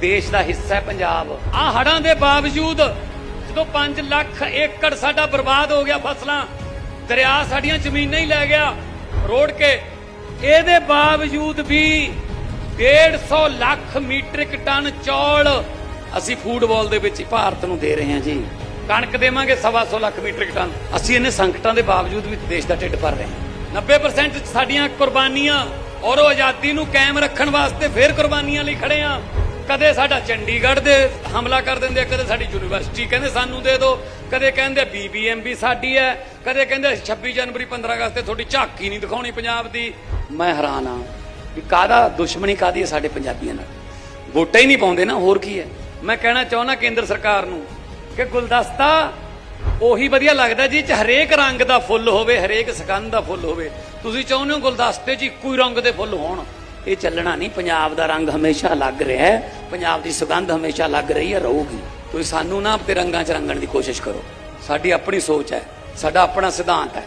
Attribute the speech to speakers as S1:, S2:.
S1: ਦੇਸ਼ ਦਾ ਹਿੱਸਾ ਹੈ ਪੰਜਾਬ। ਆ ਹੜਾਂ ਦੇ ਬਾਵਜੂਦ ਜਦੋਂ 5 ਲੱਖ ਏਕੜ ਸਾਡਾ ਬਰਬਾਦ ਹੋ ਗਿਆ ਫਸਲਾਂ, ਦਰਿਆ ਸਾਡੀਆਂ ਜ਼ਮੀਨਾਂ ਹੀ ਲੈ ਗਿਆ ਰੋੜ ਕੇ, ਇਹਦੇ ਬਾਵਜੂਦ ਵੀ 150 ਲੱਖ ਮੀਟ੍ਰਿਕ ਟਨ ਚੌਲ ਅਸੀਂ ਫੂਡਵਾਲ ਦੇ ਵਿੱਚ ਭਾਰਤ ਨੂੰ ਦੇ ਰਹੇ ਹਾਂ ਜੀ। ਕਣਕ ਦੇਵਾਂਗੇ ਸਵਾ ਸੌ ਲੱਖ ਮੀਟ੍ਰਿਕ ਟਨ। ਅਸੀਂ ਇਹਨੇ ਸੰਕਟਾਂ ਦੇ ਬਾਵਜੂਦ ਵੀ ਦੇਸ਼ ਦਾ ਢਿੱਡ ਭਰ ਰਹੇ ਹਾਂ। 90% ਸਾਡੀਆਂ ਕੁਰਬਾਨੀਆਂ ਔਰ ਉਹ ਆਜ਼ਾਦੀ ਨੂੰ ਕਾਇਮ ਰੱਖਣ ਵਾਸਤੇ ਫੇਰ ਕੁਰਬਾਨੀਆਂ ਲਈ ਖੜੇ ਆ ਕਦੇ ਸਾਡਾ ਚੰਡੀਗੜ੍ਹ ਦੇ ਹਮਲਾ ਕਰ ਦਿੰਦੇ ਕਦੇ ਸਾਡੀ ਯੂਨੀਵਰਸਿਟੀ ਕਹਿੰਦੇ ਸਾਨੂੰ ਦੇ ਦਿਓ, ਕਦੇ ਕਹਿੰਦੇ ਬੀਬੀਐਮਬੀ ਸਾਡੀ ਹੈ, ਕਦੇ ਕਹਿੰਦੇ 26 ਜਨਵਰੀ 15 ਅਗਸਤ ਤੇ ਤੁਹਾਡੀ ਝਾਕੀ ਨਹੀਂ ਦਿਖਾਉਣੀ ਪੰਜਾਬ ਦੀ। ਮੈਂ ਹੈਰਾਨ ਆ ਵੀ ਕਾਦਾ ਦੁਸ਼ਮਣੀ ਕਾਦੀ ਹੈ ਸਾਡੇ ਪੰਜਾਬੀਆਂ ਨਾਲ? ਵੋਟਾਂ ਹੀ ਨਹੀਂ ਪਾਉਂਦੇ ਨਾ, ਹੋਰ ਕੀ ਹੈ? ਮੈਂ ਕਹਿਣਾ ਚਾਹੁੰਦਾ ਕੇਂਦਰ ਸਰਕਾਰ ਨੂੰ ਕਿ ਗੁਲਦਸਤਾ ਉਹੀ ਵਧੀਆ ਲੱਗਦਾ ਜੀ, ਚ ਹਰੇਕ ਰੰਗ ਦਾ ਫੁੱਲ ਹੋਵੇ, ਹਰੇਕ ਸੁਗੰਧ ਦਾ ਫੁੱਲ ਹੋਵੇ। ਤੁਸੀਂ ਚਾਹੁੰਦੇ ਹੋ ਗੁਲਦਸਤੇ 'ਚ ਇੱਕੋ ਹੀ ਰੰਗ ਦੇ ਫੁੱਲ ਹੋਣ? ਇਹ ਚੱਲਣਾ ਨਹੀਂ, ਪੰਜਾਬ ਦਾ ਰੰਗ ਹਮੇਸ਼ਾ ਲੱਗ ਰਿਹਾ ਹੈ, ਪੰਜਾਬ ਦੀ ਸੁਗੰਧ ਹਮੇਸ਼ਾ ਲੱਗ ਰਹੀ ਹੈ, ਰਹੂਗੀ। ਤੁਸੀਂ ਸਾਨੂੰ ਨਾ ਤੇ ਰੰਗਾਂ 'ਚ ਰੰਗਣ ਦੀ ਕੋਸ਼ਿਸ਼ ਕਰੋ। ਸਾਡੀ ਆਪਣੀ ਸੋਚ ਹੈ, ਸਾਡਾ ਆਪਣਾ ਸਿਧਾਂਤ ਹੈ।